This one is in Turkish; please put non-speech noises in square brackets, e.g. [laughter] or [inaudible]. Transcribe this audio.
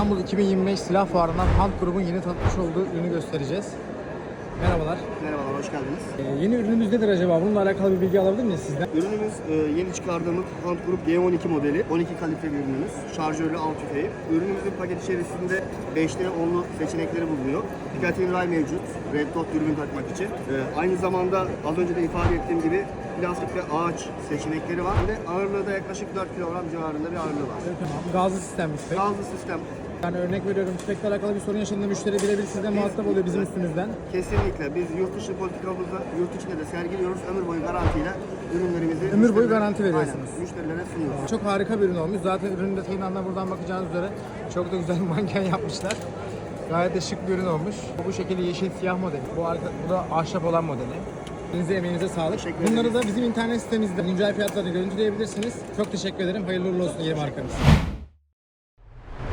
İstanbul 2025 Silah Fuarı'ndan Hunt grubun yeni tanıtmış olduğu ürünü göstereceğiz. Merhabalar. Merhabalar, hoş geldiniz. Ee, yeni ürünümüz nedir acaba? Bununla alakalı bir bilgi alabilir miyiz sizden? Ürünümüz e, yeni çıkardığımız Hunt Group G12 modeli. 12 kalibre bir ürünümüz. Şarjörlü av tüfeği. Ürünümüzün paket içerisinde 5'li 10'lu seçenekleri bulunuyor. Picatinny Ray mevcut. Red Dot dürbün takmak için. E, aynı zamanda az önce de ifade ettiğim gibi plastik ve ağaç seçenekleri var. Ve ağırlığı da yaklaşık 4 kilogram civarında bir ağırlığı var. Tamam. Gazlı sistem bir tüfek. Gazlı sistem Yani örnek veriyorum tüfekle alakalı bir sorun yaşadığında müşteri birebir sizden muhatap oluyor bizim üstümüzden. kesinlikle biz yurt dışı politikamızda yurt içinde de sergiliyoruz. Ömür boyu garantiyle ürünlerimizi Ömür boyu garanti veriyorsunuz. Aynen, müşterilere sunuyoruz. Çok harika bir ürün olmuş. Zaten ürünün detayından da buradan bakacağınız üzere çok da güzel bir [laughs] manken yapmışlar. Gayet de şık bir ürün olmuş. Bu şekilde yeşil siyah modeli. Bu, arka, bu da ahşap olan modeli. Elinize emeğinize sağlık. Bunları da bizim internet sitemizde güncel fiyatlarını görüntüleyebilirsiniz. Çok teşekkür ederim. Hayırlı uğurlu olsun yeni markanız.